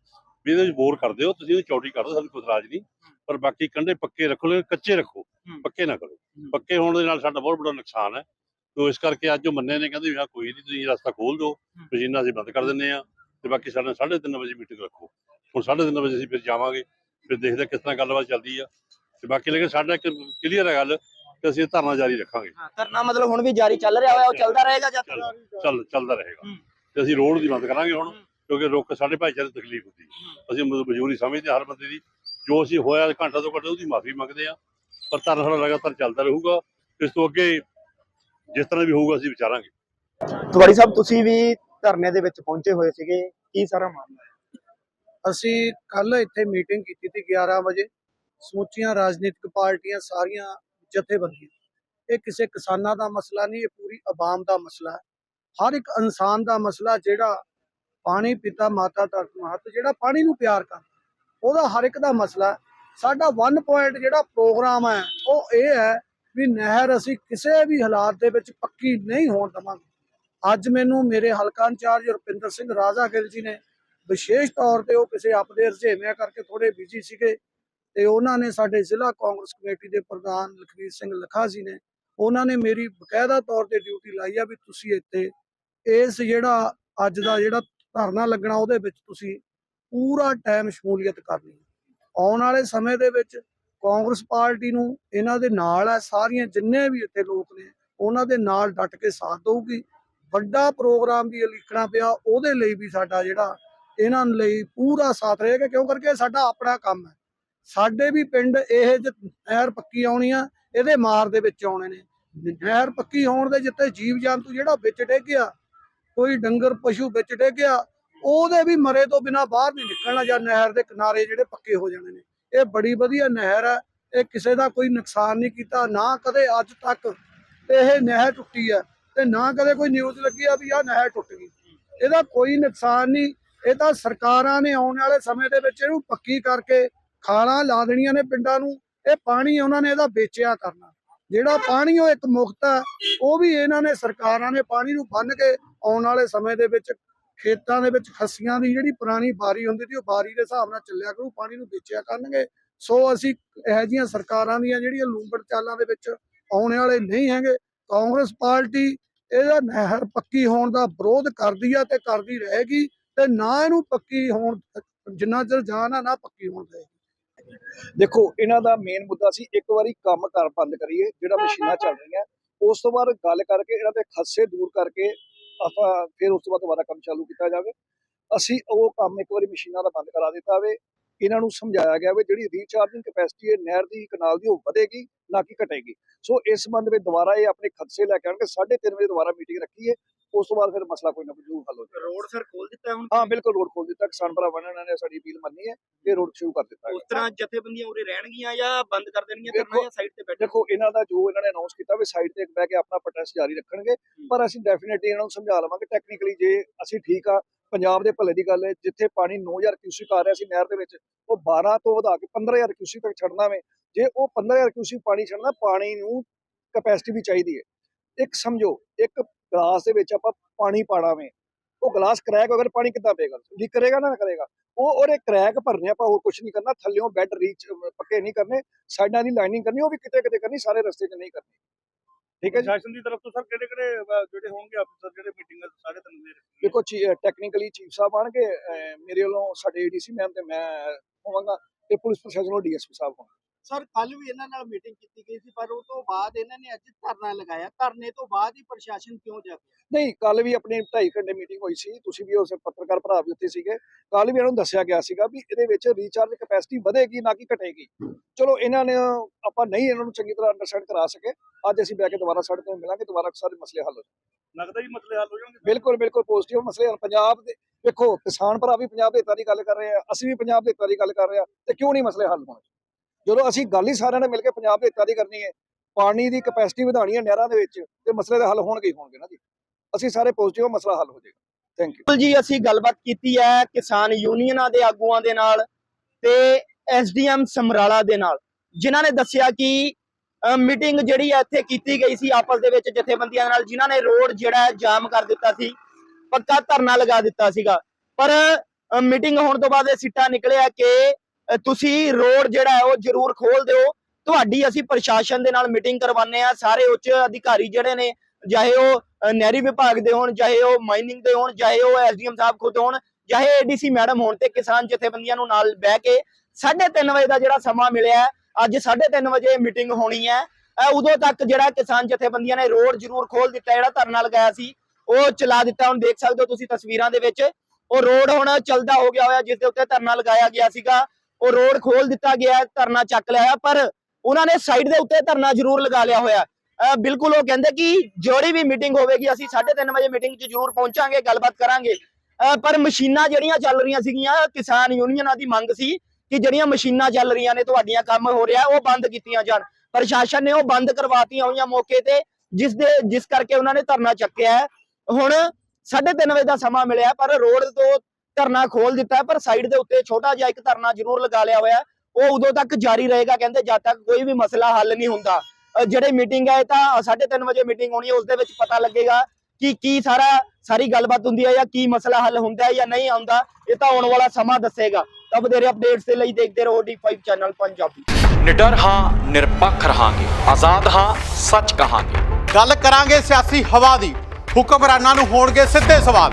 ਵੀ ਇਹਦੇ ਵਿੱਚ ਬੋਰ ਕਰ ਦਿਓ ਤੁਸੀਂ ਇਹਨੂੰ ਚੌੜੀ ਕਰ ਦਿਓ ਸਾਨੂੰ ਕੋਈ ਇਤਰਾਜ਼ ਨਹੀਂ। ਪਰ ਬਾਕੀ ਕੰਢੇ ਪੱਕੇ ਰੱਖੋ ਲੇਕਿਨ ਕੱਚੇ ਰੱਖੋ। ਪੱਕੇ ਨਾ ਕਰੋ। ਪੱਕੇ ਹੋਣ ਦੇ ਨਾਲ ਸਾਡਾ ਬਹੁਤ ਵੱਡਾ ਨੁਕਸਾਨ ਹੈ। ਤੋ ਇਸ ਕਰਕੇ ਅੱਜ ਉਹ ਮੰਨੇ ਨੇ ਕਹਿੰਦੇ ਵੀ ਹਾਂ ਕੋਈ ਨਹੀਂ ਤੁਸੀਂ ਰਸਤਾ ਖੋਲ ਦਿਓ ਮਸ਼ੀਨਾਂ ਅਸੀਂ ਬੰਦ ਕਰ ਦਿੰਨੇ ਆ ਤੇ ਬਾਕੀ ਸਾਡੇ 3:30 ਵਜੇ ਮੀਟਿੰਗ ਰੱਖੋ। ਹੁਣ 3:30 ਵਜੇ ਅਸੀਂ ਫਿਰ ਜਾਵਾਂਗੇ ਫਿਰ ਦੇਖਦੇ ਕਿਸ ਤਰ੍ਹਾਂ ਗੱਲਬਾਤ ਚੱਲਦੀ ਆ। ਤੇ ਬਾਕੀ ਲੇਕਿਨ ਸਾਡਾ ਇੱਕ ਕਲੀਅਰ ਹੈ ਗੱਲ ਤੇ ਅਸੀਂ ਧਰਨਾ ਜਾਰੀ ਰੱਖਾਂਗੇ। ਧਰਨਾ ਮਤਲਬ ਹੁਣ ਵੀ ਜਾਰੀ ਚੱਲ ਰਿਹਾ ਹੋਇਆ ਉਹ ਚੱਲਦਾ ਰਹੇਗਾ ਜਦ ਤੱਕ ਚੱਲ ਚੱਲ ਚੱਲਦਾ ਰਹੇਗਾ। ਤੇ ਅਸੀਂ ਰੋਡ ਦੀ ਬੰਦ ਕਰਾਂਗੇ ਹੁਣ। ਕਿਉਂਕਿ ਲੋਕ ਸਾਡੇ ਭਾਈਚਾਰੇ ਨੂੰ ਤਕਲੀਫ ਹੁੰਦੀ ਅਸੀਂ ਮਜ਼ਦੂਰੀ ਸਮਝਦੇ ਹਾਂ ਹਰ ਬੰਦੇ ਦੀ। ਜੋ ਅਸੀਂ ਹੋਇਆ ਘੰਟਾ ਤੋਂ ਘੰਟਾ ਉਹਦੀ ਮਾਫੀ ਮੰਗਦੇ ਆ ਪਰ ਧਰਨਾ ਸਾਡਾ ਲਗਾਤਾਰ ਚੱਲਦਾ ਰਹੂਗਾ। ਇਸ ਤੋਂ ਅੱਗੇ ਜਿਸ ਤਰ੍ਹਾਂ ਵੀ ਹੋਊਗਾ ਅਸੀਂ ਵਿਚਾਰਾਂਗੇ। ਤੁਹਾਡੀ ਸਾਹਿਬ ਤੁਸੀਂ ਵੀ ਧਰਨੇ ਦੇ ਵਿੱਚ ਪਹੁੰਚੇ ਹੋਏ ਸੀਗੇ। ਕੀ ਸਾਰਾ ਮਾਮਲਾ ਹੈ? ਅਸੀਂ ਕੱਲ ਇੱਥੇ ਮੀਟਿੰਗ ਕੀਤੀ ਸੀ 11 ਵਜੇ। ਸਮੁੱਚੀਆਂ ਰਾਜਨੀਤਿਕ ਪਾਰਟੀਆਂ ਸਾਰੀਆਂ ਜਥੇਬੰਦੀਆਂ। ਇਹ ਕਿਸੇ ਕਿਸਾਨਾਂ ਦਾ ਮਸਲਾ ਨਹੀਂ ਇਹ ਪੂਰੀ ਆਵਾਮ ਦਾ ਮਸਲਾ ਹੈ। ਹਰ ਇੱਕ ਇਨਸਾਨ ਦਾ ਮਸਲਾ ਜਿਹੜਾ ਪਾਣੀ ਪਿਤਾ ਮਾਤਾ ਧਰਤ ਮਹਤ ਜਿਹੜਾ ਪਾਣੀ ਨੂੰ ਪਿਆਰ ਕਰਦਾ। ਉਹਦਾ ਹਰ ਇੱਕ ਦਾ ਮਸਲਾ ਸਾਡਾ 1 ਪੁਆਇੰਟ ਜਿਹੜਾ ਪ੍ਰੋਗਰਾਮ ਹੈ, ਉਹ ਇਹ ਹੈ ਵੀ ਨਹਿਰ ਅਸੀਂ ਕਿਸੇ ਵੀ ਹਾਲਾਤ ਦੇ ਵਿੱਚ ਪੱਕੀ ਨਹੀਂ ਹੋਣ ਦੇਵਾਂਗੇ। ਅੱਜ ਮੈਨੂੰ ਮੇਰੇ ਹਲਕਾ ਇੰਚਾਰਜ ਰੁਪਿੰਦਰ ਸਿੰਘ ਰਾਜਾ ਜੀ ਨੇ ਵਿਸ਼ੇਸ਼ ਤੌਰ ਤੇ ਉਹ ਕਿਸੇ ਆਪਦੇ ਰੁਝੇਵਿਆਂ ਕਰਕੇ ਥੋੜੇ ਬਿਜ਼ੀ ਸੀਗੇ ਤੇ ਉਹਨਾਂ ਨੇ ਸਾਡੇ ਜ਼ਿਲ੍ਹਾ ਕਾਂਗਰਸ ਕਮੇਟੀ ਦੇ ਪ੍ਰਧਾਨ ਲਖਵੀਰ ਸਿੰਘ ਲਖਾ ਜੀ ਨੇ, ਉਹਨਾਂ ਨੇ ਮੇਰੀ ਬਕਾਇਦਾ ਤੌਰ ਤੇ ਡਿਊਟੀ ਲਾਈ ਆ ਵੀ ਤੁਸੀਂ ਇੱਥੇ ਇਸ ਜਿਹੜਾ ਅੱਜ ਦਾ ਜਿਹੜਾ ਧਰਨਾ ਲੱਗਣਾ ਉਹਦੇ ਵਿੱਚ ਤੁਸੀਂ ਪੂਰਾ ਟਾਈਮ ਸ਼ਮੂਲੀਅਤ ਕਰਨੀ ਆਉਣ ਵਾਲੇ ਸਮੇਂ ਦੇ ਵਿੱਚ ਕਾਂਗਰਸ ਪਾਰਟੀ ਨੂੰ ਇਹਨਾਂ ਦੇ ਨਾਲ ਹੈ ਸਾਰੀਆਂ ਜਿੰਨੇ ਵੀ ਇੱਥੇ ਲੋਕ ਨੇ, ਉਹਨਾਂ ਦੇ ਨਾਲ ਡਟ ਕੇ ਸਾਥ ਦਊਗੀ। ਵੱਡਾ ਪ੍ਰੋਗਰਾਮ ਵੀ ਲਿਖਣਾ ਪਿਆ, ਉਹਦੇ ਲਈ ਵੀ ਸਾਡਾ ਜਿਹੜਾ ਇਹਨਾਂ ਲਈ ਪੂਰਾ ਸਾਥ ਰਹੇਗਾ, ਕਿਉਂ ਕਰਕੇ ਇਹ ਸਾਡਾ ਆਪਣਾ ਕੰਮ ਹੈ। ਸਾਡੇ ਵੀ ਪਿੰਡ ਇਹ ਜ ਨਹਿਰ ਪੱਕੀ ਆਉਣੀ ਆ, ਇਹਦੇ ਮਾਰ ਦੇ ਵਿੱਚ ਆਉਣੇ ਨੇ। ਨਹਿਰ ਪੱਕੀ ਹੋਣ ਦੇ ਜਿੱਤੇ ਜੀਵ ਜੰਤੂ ਜਿਹੜਾ ਵਿੱਚ ਡਿੱਗ ਗਿਆ ਕੋਈ ਡੰਗਰ ਪਸ਼ੂ ਵਿੱਚ ਡਿੱਗ ਉਹਦੇ ਵੀ ਮਰੇ ਤੋਂ ਬਿਨਾ ਬਾਹਰ ਨਹੀਂ ਨਿਕਲਣਾ ਜਾਂ ਨਹਿਰ ਦੇ ਕਿਨਾਰੇ ਜਿਹੜੇ ਪੱਕੇ ਹੋ ਜਾਣੇ ਨੇ। ਇਹ ਬੜੀ ਵਧੀਆ ਨਹਿਰ ਹੈ, ਇਹ ਕਿਸੇ ਦਾ ਕੋਈ ਨੁਕਸਾਨ ਨਹੀਂ ਕੀਤਾ, ਨਾ ਕਦੇ ਅੱਜ ਤੱਕ ਇਹ ਨਹਿਰ ਟੁੱਟੀ ਹੈ ਤੇ ਨਾ ਕਦੇ ਕੋਈ ਨਿਊਜ਼ ਲੱਗੀ ਆ ਵੀ ਆਹ ਨਹਿਰ ਟੁੱਟ ਗਈ। ਇਹਦਾ ਕੋਈ ਨੁਕਸਾਨ ਨਹੀਂ, ਇਹ ਤਾਂ ਸਰਕਾਰਾਂ ਨੇ ਆਉਣ ਵਾਲੇ ਸਮੇਂ ਦੇ ਵਿੱਚ ਇਹਨੂੰ ਪੱਕੀ ਕਰਕੇ ਖਾਲਾਂ ਲਾ ਦੇਣੀਆਂ ਨੇ ਪਿੰਡਾਂ ਨੂੰ, ਇਹ ਪਾਣੀ ਉਹਨਾਂ ਨੇ ਇਹਦਾ ਵੇਚਿਆ ਕਰਨਾ। ਜਿਹੜਾ ਪਾਣੀ ਉਹ ਇੱਕ ਮੁਕਤ ਹੈ, ਉਹ ਵੀ ਇਹਨਾਂ ਨੇ, ਸਰਕਾਰਾਂ ਨੇ ਪਾਣੀ ਨੂੰ ਬੰਨ ਕੇ ਆਉਣ ਵਾਲੇ ਸਮੇਂ ਦੇ ਵਿੱਚ ਖੇਤਾਂ ਦੇ ਵਿੱਚ ਖੱਸੀਆਂ ਦੀ ਜਿਹੜੀ ਪੁਰਾਣੀ ਬਾਰੀ ਹੁੰਦੀ ਸੀ, ਉਹ ਬਾਰੀ ਦੇ ਹਿਸਾਬ ਨਾਲ ਚੱਲਿਆ ਕਰੂ, ਪਾਣੀ ਨੂੰ ਵੇਚਿਆ ਕਰਨਗੇ। ਸੋ ਅਸੀਂ ਇਹੋ ਜਿਹੀਆਂ ਸਰਕਾਰਾਂ ਦੀਆਂ ਜਿਹੜੀਆਂ ਲੂੰਬੜ ਚਾਲਾਂ ਦੇ ਵਿੱਚ ਆਉਣ ਵਾਲੇ ਨਹੀਂ ਹੈਗੇ, ਕਾਂਗਰਸ ਪਾਰਟੀ ਇਹਦਾ ਨਹਿਰ ਪੱਕੀ ਹੋਣ ਦਾ ਵਿਰੋਧ ਕਰਦੀ ਆ ਤੇ ਕਰਦੀ ਰਹੇਗੀ ਤੇ ਨਾ ਇਹਨੂੰ ਪੱਕੀ ਹੋਣ, ਜਿੰਨਾ ਚਿਰ ਜਾਨ ਆ ਨਾ ਪੱਕੀ ਹੋਣ ਦੇ ਦੇਖੋ, ਇਹਨਾਂ ਦਾ ਮੇਨ ਮੁੱਦਾ ਸੀ ਇੱਕ ਵਾਰੀ ਕੰਮ ਕਰ ਬੰਦ ਕਰੀਏ, ਜਿਹੜਾ ਮਸ਼ੀਨਾਂ ਚੱਲ ਰਹੀਆਂ, ਉਸ ਤੋਂ ਬਾਅਦ ਗੱਲ ਕਰਕੇ ਇਹਨਾਂ ਦੇ ਖੱਸੇ ਦੂਰ ਕਰਕੇ ਆਪਾਂ ਫਿਰ ਉਸ ਤੋਂ ਬਾਅਦ ਦੁਬਾਰਾ ਕੰਮ ਚਾਲੂ ਕੀਤਾ ਜਾਵੇ। ਅਸੀਂ ਉਹ ਕੰਮ ਇੱਕ ਵਾਰੀ ਮਸ਼ੀਨਾਂ ਦਾ ਬੰਦ ਕਰਾ ਦਿੱਤਾ ਵੇ। ਇਹਨਾਂ ਨੂੰ ਸਮਝਾਇਆ ਗਿਆ ਵੇ ਜਿਹੜੀ ਰੀਚਾਰਜਿੰਗ ਕੈਪੈਸਿਟੀ ਹੈ ਨਹਿਰ ਦੀ ਕਨਾਲ ਦੀ ਉਹ ਵਧੇਗੀ, ਨਾ ਕਿ ਘਟੇਗੀ। ਸੋ ਇਸ ਸੰਬੰਧ ਵਿੱਚ ਦੁਬਾਰਾ ਇਹ ਆਪਣੇ ਖਦਸੇ ਲੈ ਕੇ ਆਣਗੇ 3:30 ਵਜੇ ਦੁਬਾਰਾ ਮੀਟਿੰਗ ਰੱਖੀ ਹੈ। ਉਸ ਤੋਂ ਬਾਅਦ ਫਿਰ ਮਸਲਾ ਕੋਈ ਨਾ ਕੋਈ ਜ਼ਰੂਰ ਹੱਲ ਹੋ ਜਾਏਗਾ। ਰੋਡ ਸਰ ਖੋਲ ਦਿੱਤਾ ਹੁਣ? ਹਾਂ ਬਿਲਕੁਲ ਰੋਡ ਖੋਲ ਦਿੱਤਾ। ਕਿਸਾਨ ਭਰਾਵਾਂ ਨੇ ਇਹਨਾਂ ਨੇ ਸਾਡੀ ਅਪੀਲ ਮੰਨੀ ਹੈ ਇਹ ਰੋਡ ਸ਼ੁਰੂ ਕਰ ਦਿੱਤਾ ਉਸ ਤਰ੍ਹਾਂ ਜਥੇਬੰਦੀਆਂ ਉਰੇ ਰਹਿਣਗੀਆਂ ਜਾਂ ਬੰਦ ਕਰ ਦੇਣਗੀਆਂ ਕਰਨਾ ਜਾਂ ਸਾਈਡ ਤੇ ਬੈਠੇ ਦੇਖੋ ਇਹਨਾਂ ਦਾ ਜੋ ਇਹਨਾਂ ਨੇ ਅਨਾਉਂਸ ਕੀਤਾ ਵੀ ਸਾਈਡ ਤੇ ਬਹਿ ਕੇ ਆਪਣਾ ਪ੍ਰੋਟੈਸਟ ਜਾਰੀ ਰੱਖਣਗੇ ਪਰ ਅਸੀਂ ਡੈਫੀਨਿਟਲੀ ਇਹਨਾਂ ਨੂੰ ਸਮਝਾ ਲਵਾਂਗੇ ਟੈਕਨੀਕਲੀ ਜੇ ਅਸੀਂ ਠੀਕ ਆ ਪੰਜਾਬ ਦੇ ਭਲੇ ਦੀ ਗੱਲ ਹੈ ਜਿੱਥੇ ਪਾਣੀ 9000 ਕਿਊਸਿਕ ਆ ਰਿਹਾ ਸੀ ਨਹਿਰ ਦੇ ਵਿੱਚ ਉਹ 12 ਤੋਂ ਵਧਾ ਕੇ 15000 ਕਿਊਸਿਕ ਤੱਕ ਛੱਡਣਾ ਵੇ। ਜੇ ਉਹ 15000 ਕਿਊਸਿਕ ਪਾਣੀ ਛੱਡਣਾ ਪਾਣੀ ਨੂੰ ਕਪੈਸਿਟੀ ਵੀ ਚਾਹੀਦੀ ਹੈ। ਇੱਕ ਸਮਝੋ ਇੱਕ ਗਲਾਸ ਦੇ ਵਿੱਚ ਆਪਾਂ ਪਾਣੀ ਪਾਣਾ ਵੇ ਉਹ ਗਲਾਸ ਕਰੈਕ ਹੋ ਗਿਆ ਤਾਂ ਪਾਣੀ ਕਿੱਦਾਂ ਪਏਗਾ? ਲੀਕ ਕਰੇਗਾ ਨਾ ਕਰੇਗਾ? ਉਹ ਉਹਦੇ ਕਰੈਕ ਭਰਨੇ ਆਪਾਂ ਹੋਰ ਕੁਝ ਨਹੀਂ ਕਰਨਾ ਥੱਲਿਓਂ ਬੈੱਡ ਰੀਚ ਪੱਕੇ ਨਹੀਂ ਕਰਨੇ ਸਾਈਡਾਂ ਦੀ ਲਾਈਨਿੰਗ ਕਰਨੀ ਉਹ ਵੀ ਕਿਤੇ ਕਿਤੇ ਕਰਨੀ ਸਾਰੇ ਰਸਤੇ 'ਚ ਨਹੀਂ ਕਰਨੀ। ਠੀਕ ਹੈ ਜੀ? ਪ੍ਰਸ਼ਾਸਨ ਦੀ ਤਰਫ ਤੋਂ ਸਰ ਕਿਹੜੇ ਕਿਹੜੇ ਜਿਹੜੇ ਹੋਣਗੇ ਅਫਸਰ ਜਿਹੜੇ ਮੀਟਿੰਗ ਸਾਰੇ ਦਿਨ ਦੇ ਦੇਖੋ ਟੈਕਨੀਕਲੀ ਚੀਫ ਸਾਹਿਬ ਆਣਗੇ ਮੇਰੇ ਵੱਲੋਂ ਸਾਡੇ ਏਡੀਸੀ ਮੈਮ ਤੇ ਮੈਂ ਹੋਵਾਂਗਾ ਤੇ ਪੁਲਿਸ ਪ੍ਰਸ਼ਾਸਨ ਵੱਲੋਂ ਡੀਐਸਪੀ ਸਾਹਿਬ ਹੋਣਗੇ। ਸਰ ਕੱਲ ਵੀ ਇਹਨਾਂ ਨਾਲ ਮੀਟਿੰਗ ਕੀਤੀ ਗਈ ਸੀ ਪਰ ਉਹ ਤੋਂ ਬਾਅਦ ਇਹਨਾਂ ਨੇ ਅੱਜ ਧਰਨਾ ਲਗਾਇਆ। ਧਰਨੇ ਤੋਂ ਬਾਅਦ ਹੀ ਪ੍ਰਸ਼ਾਸਨ ਕਿਉਂ ਜਾ ਨਹੀਂ ਕੱਲ ਵੀ ਆਪਣੀ 2.5 ਘੰਟੇ ਮੀਟਿੰਗ ਹੋਈ ਸੀ। ਤੁਸੀਂ ਵੀ ਉਸ ਪੱਤਰਕਾਰ ਭਰਾ ਵੀ ਉੱਥੇ ਸੀਗੇ। ਕੱਲ ਵੀ ਇਹਨਾਂ ਨੂੰ ਦੱਸਿਆ ਗਿਆ ਸੀਗਾ ਵੀ ਇਹਦੇ ਵਿੱਚ ਰੀਚਾਰਜ ਕੈਪੈਸਿਟੀ ਵਧੇਗੀ ਨਾ ਕਿ ਘਟੇਗੀ। ਚਲੋ ਇਹਨਾਂ ਨੇ ਆਪਾਂ ਨਹੀਂ ਇਹਨਾਂ ਨੂੰ ਚੰਗੀ ਤਰ੍ਹਾਂ ਅੰਡਰਸਟੈਂਡ ਕਰਾ ਸਕੇ। ਅੱਜ ਅਸੀਂ ਬਹਿ ਕੇ ਦੁਬਾਰਾ ਸਾਡੇ ਤੋਂ ਮਿਲਾਂਗੇ ਦੁਬਾਰਾ ਸਾਰੇ ਮਸਲੇ ਹੱਲ ਹੋ ਜਾਣਗੇ। ਲੱਗਦਾ ਹੀ ਮਸਲੇ ਹੱਲ ਹੋ ਜਾਣਗੇ ਬਿਲਕੁਲ ਬਿਲਕੁਲ ਪੋਜ਼ਿਟਿਵ ਮਸਲੇ ਹਨ। ਪੰਜਾਬ ਦੇ ਵੇਖੋ ਕਿਸਾਨ ਭਰਾ ਵੀ ਪੰਜਾਬ ਦੇ ਹਿੱਤਾਂ ਦੀ ਗੱਲ ਕਰ ਰਹੇ ਆ ਅਸੀਂ ਵੀ ਪੰਜਾਬ ਦੇ ਹਿੱਤਾਂ ਦੀ ਗੱਲ ਕਰ ਰਹੇ ਆ ਤੇ ਕਿਉਂ ਨਹੀਂ ਮਸਲੇ ਹੱਲ ਹੋਣੇ? ਜਦੋਂ ਅਸੀਂ ਗੱਲ ਹੀ ਸਾਰਿਆਂ ਨੇ ਮਿਲ ਕੇ ਪੰਜਾਬ ਦੇ ਹਿੱਤਾਂ ਦੀ ਕਰਨੀ ਹੈ, ਪਾਣੀ ਦੀ ਕਪੈਸਿਟੀ ਵਧਾਉਣੀ ਹੈ ਨਹਿਰਾਂ ਦੇ ਵਿੱਚ ਤੇ ਮਸਲੇ ਦੇ ਹੱਲ ਹੋਣਗੇ ਹੀ ਹੋਣਗੇ ਨਾ ਜੀ। ਅਸੀਂ ਸਾਰੇ ਪੋਜ਼ਿਟਿਵ ਮਸਲਾ ਹੱਲ ਹੋ ਜਾਏਗਾ। ਥੈਂਕ ਯੂ ਜੀ, ਅਸੀਂ ਗੱਲਬਾਤ ਕੀਤੀ ਹੈ ਕਿਸਾਨ ਯੂਨੀਅਨਾਂ ਦੇ ਆਗੂਆਂ ਦੇ ਨਾਲ ਤੇ ਐਸਡੀਐਮ ਸਮਰਾਲਾ ਦੇ ਨਾਲ, ਜਿਨ੍ਹਾਂ ਨੇ ਦੱਸਿਆ ਕਿ ਮੀਟਿੰਗ ਜਿਹੜੀ ਹੈ ਇੱਥੇ ਕੀਤੀ ਗਈ ਸੀ ਆਪਸ ਦੇ ਵਿੱਚ ਜਥੇਬੰਦੀਆਂ ਨਾਲ, ਜਿਨ੍ਹਾਂ ਨੇ ਰੋਡ ਜਿਹੜਾ ਜਾਮ ਕਰ ਦਿੱਤਾ ਸੀ, ਪੱਕਾ ਧਰਨਾ ਲਗਾ ਦਿੱਤਾ ਸੀਗਾ। ਪਰ ਮੀਟਿੰਗ ਹੋਣ ਤੋਂ ਬਾਅਦ ਇਹ ਸਿੱਟਾ ਨਿਕਲਿਆ ਕਿ ਤੁਸੀਂ ਰੋਡ ਜਿਹੜਾ ਹੈ ਉਹ ਜ਼ਰੂਰ ਖੋਲ ਦਿਓ। ਤੁਹਾਡੀ ਅਸੀਂ ਪ੍ਰਸ਼ਾਸਨ ਦੇ ਨਾਲ ਮੀਟਿੰਗ ਕਰਵਾਉਂਦੇ ਆ ਸਾਰੇ ਉੱਚ ਅਧਿਕਾਰੀ ਜਿਹੜੇ ਨੇ ਚਾਹੇ ਉਹ ਨਹਿਰੀ ਵਿਭਾਗ ਦੇ ਹੋਣ ਚਾਹੇ ਉਹ ਮਾਈਨਿੰਗ ਦੇ ਹੋਣ ਚਾਹੇ ਉਹ ਐਸਡੀਐਮ ਸਾਹਿਬ ਖੁਦ ਹੋਣ ਚਾਹੇ ਏਡੀਸੀ ਮੈਡਮ ਹੋਣ ਤੇ ਕਿਸਾਨ ਜਥੇਬੰਦੀਆਂ ਨੂੰ ਨਾਲ ਬਹਿ ਕੇ 3:30 ਵਜੇ ਦਾ ਜਿਹੜਾ ਸਮਾਂ ਮਿਲਿਆ ਹੈ, ਅੱਜ 3:30 ਵਜੇ ਮੀਟਿੰਗ ਹੋਣੀ ਹੈ। ਉਦੋਂ ਤੱਕ ਜਿਹੜਾ ਕਿਸਾਨ ਜਥੇਬੰਦੀਆਂ ਨੇ ਰੋਡ ਜ਼ਰੂਰ ਖੋਲ ਦਿੱਤਾ ਜਿਹੜਾ ਧਰਨਾ ਲਗਾਇਆ ਸੀ ਉਹ ਚਲਾ ਦਿੱਤਾ। ਹੁਣ ਦੇਖ ਸਕਦੇ ਹੋ ਤੁਸੀਂ ਤਸਵੀਰਾਂ ਦੇ ਵਿੱਚ ਉਹ ਰੋਡ ਹੁਣ ਚਲਦਾ ਹੋ ਗਿਆ ਹੋਇਆ ਜਿਸ ਦੇ ਉੱਤੇ ਧਰਨਾ ਲਗਾਇਆ ਗਿਆ ਸੀਗਾ। ਉਹ ਰੋਡ ਖੋਲ ਦਿੱਤਾ ਗਿਆ, ਧਰਨਾ ਚੱਕ ਲਿਆ ਪਰ ਉਹਨਾਂ ਨੇ ਸਾਈਡ ਦੇ ਉੱਤੇ ਧਰਨਾ ਜ਼ਰੂਰ ਲਗਾ ਲਿਆ ਹੋਇਆ। ਬਿਲਕੁਲ ਉਹ ਕਹਿੰਦੇ ਕਿ ਜਿਹੜੀ ਵੀ ਮੀਟਿੰਗ ਹੋਵੇਗੀ, ਅਸੀਂ 3:30 ਵਜੇ ਮੀਟਿੰਗ 'ਚ ਜ਼ਰੂਰ ਪਹੁੰਚਾਂਗੇ, ਗੱਲਬਾਤ ਕਰਾਂਗੇ। ਪਰ ਮਸ਼ੀਨਾਂ ਜਿਹੜੀਆਂ ਚੱਲ ਰਹੀਆਂ ਸੀਗੀਆਂ, ਕਿਸਾਨ ਯੂਨੀਅਨਾਂ ਦੀ ਮੰਗ ਸੀ ਕਿ ਜਿਹੜੀਆਂ ਮਸ਼ੀਨਾਂ ਚੱਲ ਰਹੀਆਂ ਨੇ, ਤੁਹਾਡੀਆਂ ਕੰਮ ਹੋ ਰਿਹਾ, ਉਹ ਬੰਦ ਕੀਤੀਆਂ ਜਾਣ। ਪ੍ਰਸ਼ਾਸਨ ਨੇ ਉਹ ਬੰਦ ਕਰਵਾਤੀਆਂ ਹੋਈਆਂ ਮੌਕੇ ਤੇ, ਜਿਸ ਦੇ, ਜਿਸ ਕਰਕੇ ਉਹਨਾਂ ਨੇ ਧਰਨਾ ਚੱਕਿਆ। ਹੈ ਹੁਣ 3:30 ਵਜੇ ਦਾ ਸਮਾਂ ਮਿਲਿਆ, ਪਰ ਰੋਡ ਤੋਂ ਧਰਨਾ ਖੋਲ ਦਿੱਤਾ ਹੈ, ਪਰ ਸਾਈਡ ਦੇ ਉੱਤੇ ਛੋਟਾ ਜਿਹਾ ਇੱਕ ਧਰਨਾ ਜ਼ਰੂਰ ਲਗਾ ਲਿਆ ਹੋਇਆ। ਉਹ ਉਦੋਂ ਤੱਕ ਜਾਰੀ ਰਹੇਗਾ ਕਹਿੰਦੇ ਜਦ ਤੱਕ ਕੋਈ ਵੀ ਮਸਲਾ ਹੱਲ ਨਹੀਂ ਹੁੰਦਾ। ਜਿਹੜੇ ਮੀਟਿੰਗ ਹੈ ਤਾਂ 3:30 ਵਜੇ ਮੀਟਿੰਗ ਹੋਣੀ ਹੈ ਉਸ ਦੇ ਵਿੱਚ ਪਤਾ ਲੱਗੇਗਾ ਕਿ ਕੀ ਸਾਰਾ ਸਾਰੀ ਗੱਲਬਾਤ ਹੁੰਦੀ ਹੈ ਜਾਂ ਕੀ ਮਸਲਾ ਹੱਲ ਹੁੰਦਾ ਹੈ ਜਾਂ ਨਹੀਂ ਆਉਂਦਾ। ਇਹ ਤਾਂ ਆਉਣ ਵਾਲਾ ਸਮਾਂ ਦੱਸੇਗਾ। ਤਾਂ ਵਧੇਰੇ ਅਪਡੇਟਸ ਦੇ ਲਈ ਦੇਖਦੇ ਰਹੋ D5 ਚੈਨਲ ਪੰਜਾਬੀ। ਨਿਡਰ ਹਾਂ ਨਿਰਪੱਖ ਰਹਾਂਗੇ। ਆਜ਼ਾਦ ਹਾਂ ਸੱਚ ਕਹਾਂਗੇ। ਗੱਲ ਕਰਾਂਗੇ ਸਿਆਸੀ ਹਵਾ ਦੀ। ਹੁਕਮਰਾਨਾਂ ਨੂੰ ਹੋਣਗੇ ਸਿੱਧੇ ਸਵਾਲ।